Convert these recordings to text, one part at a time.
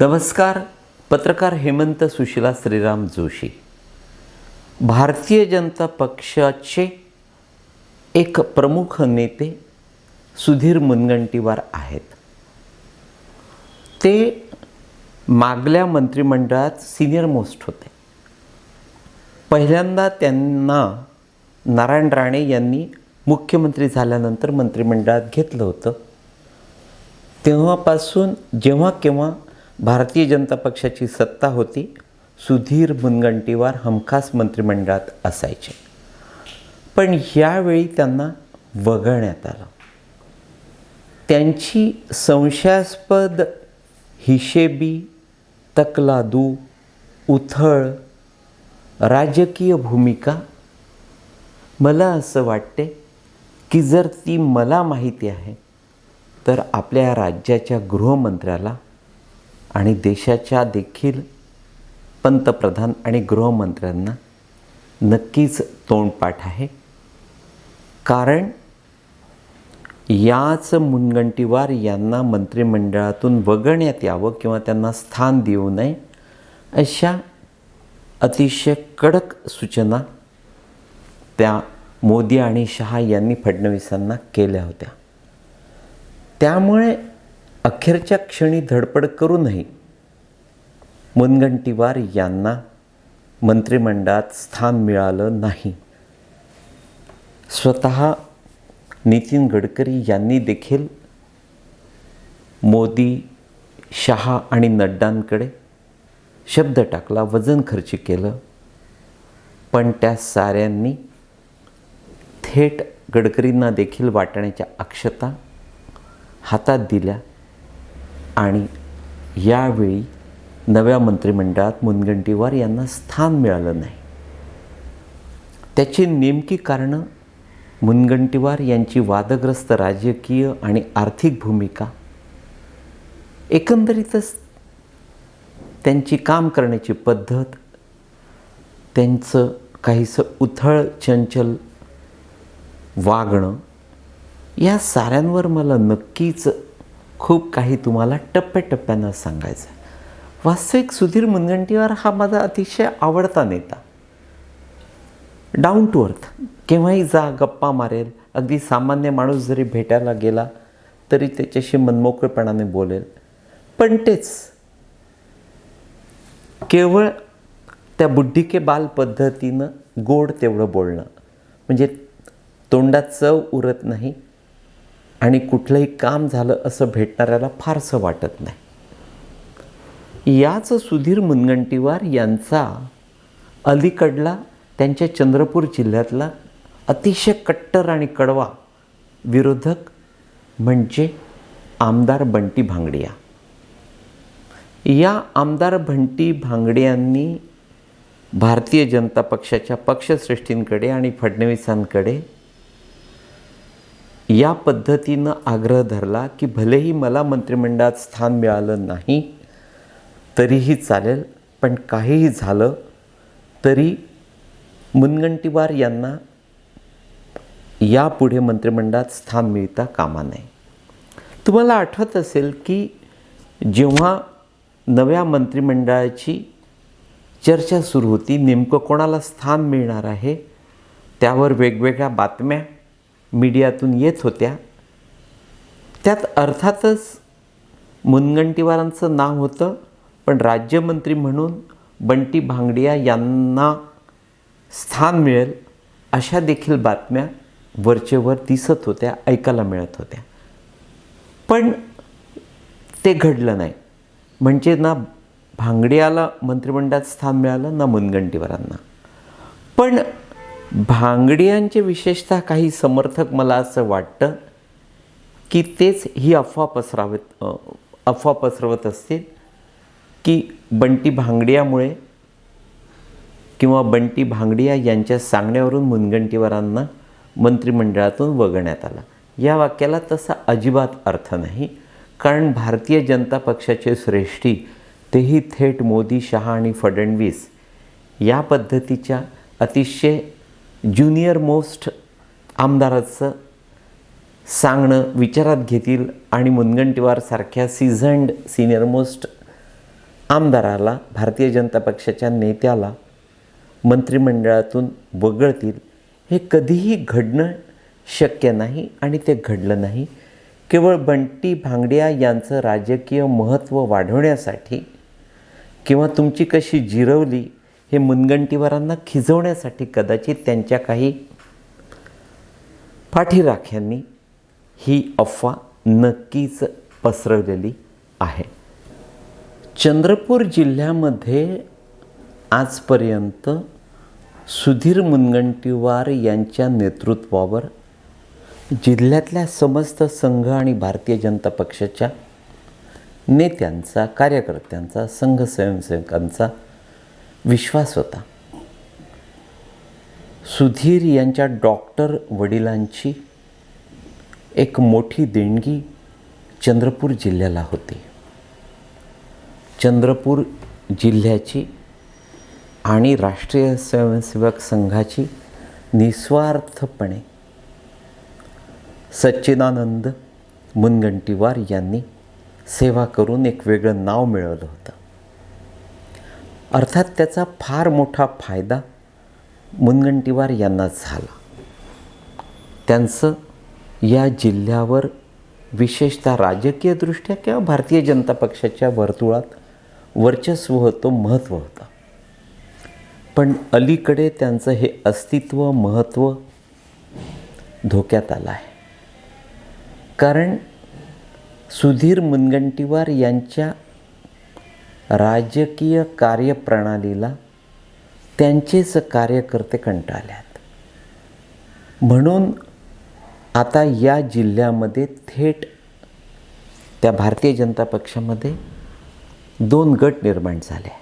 नमस्कार पत्रकार हेमंत सुशिला श्रीराम जोशी. भारतीय जनता पक्षाचे एक प्रमुख नेते सुधीर मुनगंटीवार आहेत. ते मागल्या मंत्रिमंडळात सिनियर मोस्ट होते. पहिल्यांदा त्यांना नारायण राणे यांनी मुख्यमंत्री झाल्यानंतर मंत्रिमंडळात घेतलं होतं. तेव्हापासून जेव्हा केव्हा भारतीय जनता पक्षाची सत्ता होती. सुधीर मुनगंटीवार हमखास मंत्रिमंडळात असायचे. पण यावेळी त्यांना वगळण्यात आलं. त्यांची संशयास्पद हिशेबी तकलादू उथळ राजकीय भूमिका मला असं वाटते की जर ती मला माहिती आहे तर आपल्या राज्याच्या गृहमंत्र्याला आणि देशाच्या देखील पंतप्रधान आणि गृहमंत्र्यांना नक्कीच तोंडपाठ आहे. कारण याच मुनगंटीवार यांना मंत्रिमंडळातून वगळण्यात यावं किंवा त्यांना स्थान देऊ नये अशा अतिशय कडक सूचना त्या मोदी आणि शहा यांनी फडणवीसांना केल्या होत्या. त्यामुळे अखेरच्या क्षणी धडपड करूनही मुनगंटीवार यांना मंत्रिमंडळात स्थान मिळालं नाही. स्वतः नितीन गडकरी यांनी देखील मोदी शहा आणि नड्डांकडे शब्द टाकला वजन खर्च केलं. पण त्या साऱ्यांनी थेट गडकरींना देखील वाटण्याच्या अक्षता हातात दिल्या. आणि यावेळी नव्या मंत्रिमंडळात मुनगंटीवार यांना स्थान मिळालं नाही. त्याची नेमकी कारणं मुनगंटीवार यांची वादग्रस्त राजकीय आणि आर्थिक भूमिका एकंदरीतच त्यांची काम करण्याची पद्धत त्यांचं काहीसं उथळ चंचल वागणं या साऱ्यांवर मला नक्कीच खूप काही तुम्हाला टप्प्याटप्प्यानं सांगायचं वास्तविक सुधीर मुनगंटीवार हा माझा अतिशय आवडता नेता. डाऊन टू अर्थ केव्हाही जा गप्पा मारेल. अगदी सामान्य माणूस जरी भेटायला गेला तरी त्याच्याशी मनमोकळेपणाने बोलेल. पण तेच केवळ त्या बुद्धिके बाल पद्धतीनं गोड तेवढं बोलणं. म्हणजे तोंडात चव उरत नाही आणि कुठलंही काम झालं असं भेटणाऱ्याला फारसं वाटत नाही. याच सुधीर मुनगंटीवार यांचा अलीकडला त्यांच्या चंद्रपूर जिल्ह्यातला अतिशय कट्टर आणि कडवा विरोधक म्हणजे आमदार बंटी भांगडिया. या आमदार बंटी भांगडियांनी भारतीय जनता पक्षाच्या पक्षश्रेष्ठींकडे आणि फडणवीसांकडे या पद्धतीनं आग्रह धरला की भलेही मला मंत्रिमंडळात स्थान मिळालं नाही तरीही चालेल. पण काहीही झालं तरी मुनगंटीवार यांना यापुढे मंत्रिमंडळात स्थान मिळता कामा नये. तुम्हाला आठवत असेल की जेव्हा नव्या मंत्रिमंडळाची चर्चा सुरू होती नेमकं कोणाला स्थान मिळणार आहे त्यावर वेगवेगळ्या बातम्या मीडियातून येत होत्या. त्यात अर्थातच मुनगंटीवारांचं नाव होतं पण राज्यमंत्री म्हणून बंटी भांगडिया यांना स्थान मिळेल अशा देखील बातम्या वरचेवर दिसत होत्या ऐकायला मिळत होत्या. पण ते घडलं नाही. म्हणजे ना भांगडियाला मंत्रिमंडळात स्थान मिळालं ना मुनगंटीवारांना. पण भांगडियांचे विशेषतः काही समर्थक मला असं वाटतं की तेच ही अफवा पसरावत अफवा पसरवत असतील की बंटी भांगडियामुळे किंवा बंटी भांगडिया यांच्या सांगण्यावरून मुनगंटीवारांना मंत्रिमंडळातून वगळण्यात आला. या वाक्याला तसा अजिबात अर्थ नाही कारण भारतीय जनता पक्षाचे श्रेष्ठी तेही थेट मोदी शहा आणि फडणवीस या पद्धतीच्या अतिशय ज्युनियर मोस्ट आमदाराचं सांगणं विचारात घेतील आणि मुनगंटीवारसारख्या सिझन्ड सिनियर मोस्ट आमदाराला भारतीय जनता पक्षाच्या नेत्याला मंत्रिमंडळातून वगळतील. हे कधीही घडणं शक्य नाही आणि ते घडलं नाही. केवळ बंटी भांगड्या यांचं राजकीय महत्त्व वाढवण्यासाठी किंवा तुमची कशी जिरवली हे मुनगंटीवारांना खिजवण्यासाठी कदाचित त्यांच्या काही पाठीराख्यांनी ही अफवा नक्कीच पसरवलेली आहे. चंद्रपूर जिल्ह्यामध्ये आजपर्यंत सुधीर मुनगंटीवार यांच्या नेतृत्वावर जिल्ह्यातल्या समस्त संघ आणि भारतीय जनता पक्षाच्या नेत्यांचा कार्यकर्त्यांचा संघ स्वयंसेवकांचा विश्वास होता. सुधीर यांच्या डॉक्टर वडिलांची एक मोठी देणगी चंद्रपूर जिल्ह्याला होती. चंद्रपूर जिल्ह्याची आणि राष्ट्रीय स्वयंसेवक संघाची निस्वार्थपणे सच्चिदानंद मुनगंटीवार यांनी सेवा करून एक वेगळं नाव मिळवलं होतं. अर्थात त्याचा फार मोठा फायदा मुनगंटीवार यांना झाला. त्यांचं या जिल्ह्यावर विशेषतः राजकीयदृष्ट्या किंवा भारतीय जनता पक्षाच्या वर्तुळात वर्चस्व होतं महत्त्व होतं. पण अलीकडे त्यांचं हे अस्तित्व महत्त्व धोक्यात आलं आहे. कारण सुधीर मुनगंटीवार यांच्या राजकीय कार्यप्रणालीला त्यांचेच कार्यकर्ते कंटाळल्यात. म्हणून आता या जिल्ह्यामध्ये थेट त्या भारतीय जनता पक्षामध्ये दोन गट निर्माण झाले.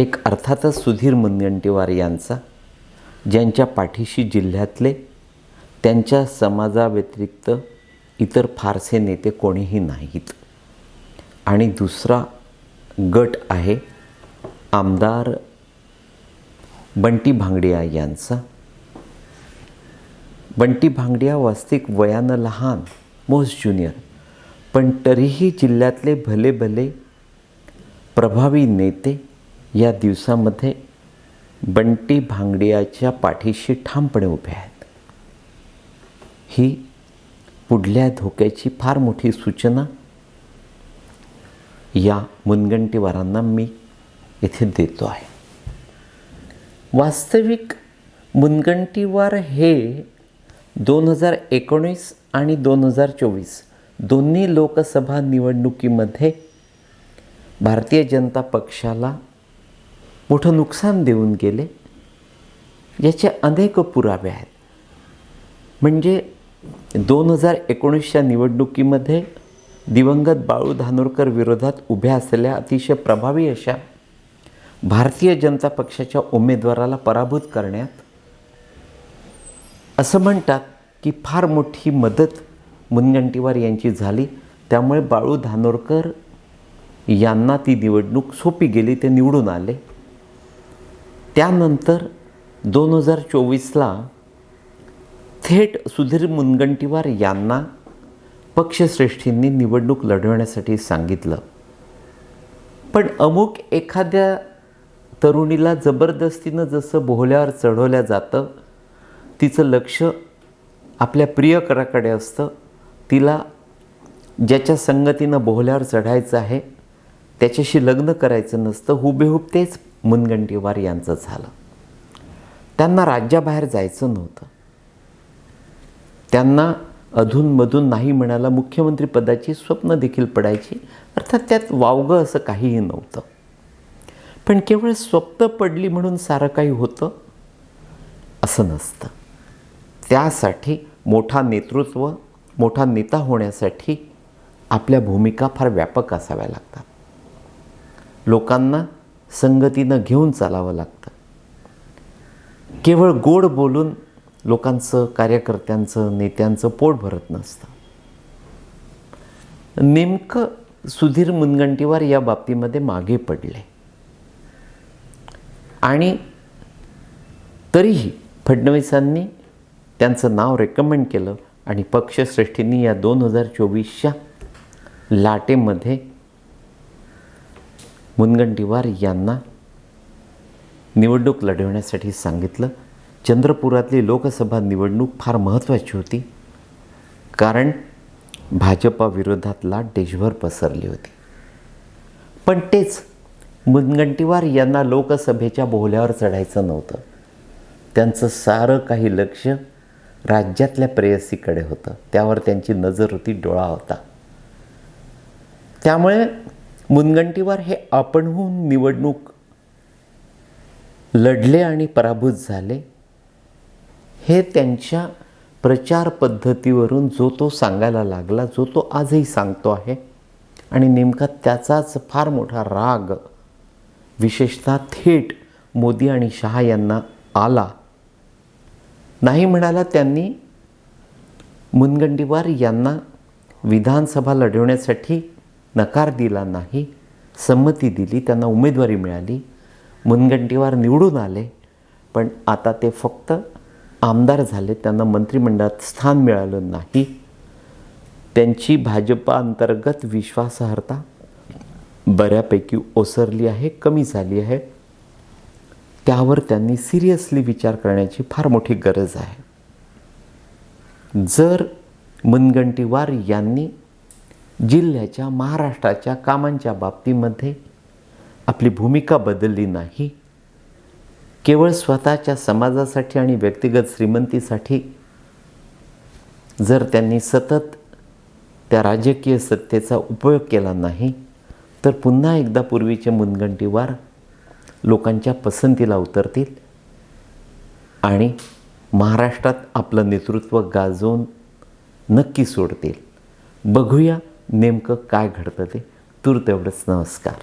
एक अर्थातच सुधीर मुनगंटीवार यांचा ज्यांच्या पाठीशी जिल्ह्यातले त्यांच्या समाजाव्यतिरिक्त इतर फारसे नेते कोणीही नाहीत. आणि दुसरा गट आहे. आमदार बंटी भांगडिया यांचा. बंटी भांगडिया वास्तविक वयानं लहान मोस्ट ज्युनियर पण तरीही जिल्ह्यातले भले भले प्रभावी नेते या दिवसामध्ये बंटी भांगडियाच्या पाठीशी ठामपणे उभे आहेत. ही पुढल्या धोक्याची फार मोठी सूचना या मुनगंटीवारांना मी इथे देतो आहे. वास्तविक मुनगंटीवार हे दोन हजार एकोणीस आणि दोन हजार चोवीस दोन्ही लोकसभा निवडणुकीमध्ये भारतीय जनता पक्षाला मोठं नुकसान देऊन गेले. याचे अनेक पुरावे आहेत. म्हणजे दोन हजार एकोणीसच्या निवडणुकीमध्ये दिवंगत बाळू धानोरकर विरोधात उभ्या असलेल्या अतिशय प्रभावी अशा भारतीय जनता पक्षाच्या उमेदवाराला पराभूत करण्यात असं म्हणतात की फार मोठी मदत मुनगंटीवार यांची झाली. त्यामुळे बाळू धानोरकर यांना ती निवडणूक सोपी गेली ते निवडून आले. त्यानंतर दोन हजार चोवीसला थेट सुधीर मुनगंटीवार यांना पक्षश्रेष्ठींनी निवडणूक लढवण्यासाठी सांगितलं. पण अमुक एखाद्या तरुणीला जबरदस्तीनं जसं बोहल्यावर चढवल्या जातं तिचं लक्ष आपल्या प्रियकराकडे असतं. तिला ज्याच्या संगतीनं बोहल्यावर चढायचं आहे त्याच्याशी लग्न करायचं नसतं हुबेहूब तेच मुनगंटीवार यांचं झालं. त्यांना राज्याबाहेर जायचं नव्हतं. त्यांना अधूनमधून नाही म्हणाला मुख्यमंत्रीपदाची स्वप्न देखील पडायची. अर्थात त्यात वावगं असं काहीही नव्हतं. पण केवळ स्वप्न पडली म्हणून सारं काही होतं असं नसतं. त्यासाठी मोठा नेतृत्व मोठा नेता होण्यासाठी आपल्या भूमिका फार व्यापक असाव्या लागतात. लोकांना संगतीनं घेऊन चालावं लागतं. केवळ गोड बोलून लोकांचं कार्यकर्त्यांचं नेत्यांचं पोट भरत नसतं. नेमकं सुधीर मुनगंटीवार या बाबतीमध्ये मागे पडले. आणि तरीही फडणवीसांनी त्यांचं नाव रेकमेंड केलं आणि पक्षश्रेष्ठींनी या दोन हजार चोवीसच्या लाटेमध्ये मुनगंटीवार यांना निवडणूक लढवण्यासाठी सांगितलं. चंद्रपुरातली लोकसभा निवडणूक फार महत्त्वाची होती. कारण भाजपाविरोधात लाट देशभर पसरली होती. पण तेच मुनगंटीवार यांना लोकसभेच्या बोहल्यावर चढायचं नव्हतं. त्यांचं सारं काही लक्ष राज्यातल्या प्रेयसीकडे होतं. त्यावर त्यांची नजर होती डोळा होता. त्यामुळे मुनगंटीवार हे आपणहून निवडणूक लढले आणि पराभूत झाले. हे त्यांच्या प्रचार पद्धतीवरून जो तो सांगायला लागला जो तो आजही सांगतो आहे. आणि नेमका त्याचाच फार मोठा राग विशेषतः थेट मोदी आणि शहा यांना आला. नाही म्हणाला त्यांनी मुनगंटीवार यांना विधानसभा लढवण्यासाठी नकार दिला नाही संमती दिली त्यांना उमेदवारी मिळाली. मुनगंटीवार निवडून आले पण आता ते फक्त आमदार झाले त्यांना मंत्रिमंडळात स्थान मिळालं नाही. त्यांची भाजपा अंतर्गत विश्वासार्हता बऱ्यापैकी ओसरली आहे कमी झाली आहे. त्यावर त्यांनी सिरियसली विचार करण्याची फार मोठी गरज आहे. जर मुनगंटीवार यांनी जिल्ह्याच्या महाराष्ट्राच्या कामांच्या बाबतीमध्ये आपली भूमिका बदलली नाही केवळ स्वतःच्या समाजासाठी आणि व्यक्तिगत श्रीमंतीसाठी जर त्यांनी सतत त्या राजकीय सत्तेचा उपयोग केला नाही तर पुन्हा एकदा पूर्वीचे मुनगंटीवार लोकांच्या पसंतीला उतरतील आणि महाराष्ट्रात आपलं नेतृत्व गाजवून नक्की सोडतील. बघूया नेमकं काय घडतं ते. तूर तेवढंच नमस्कार.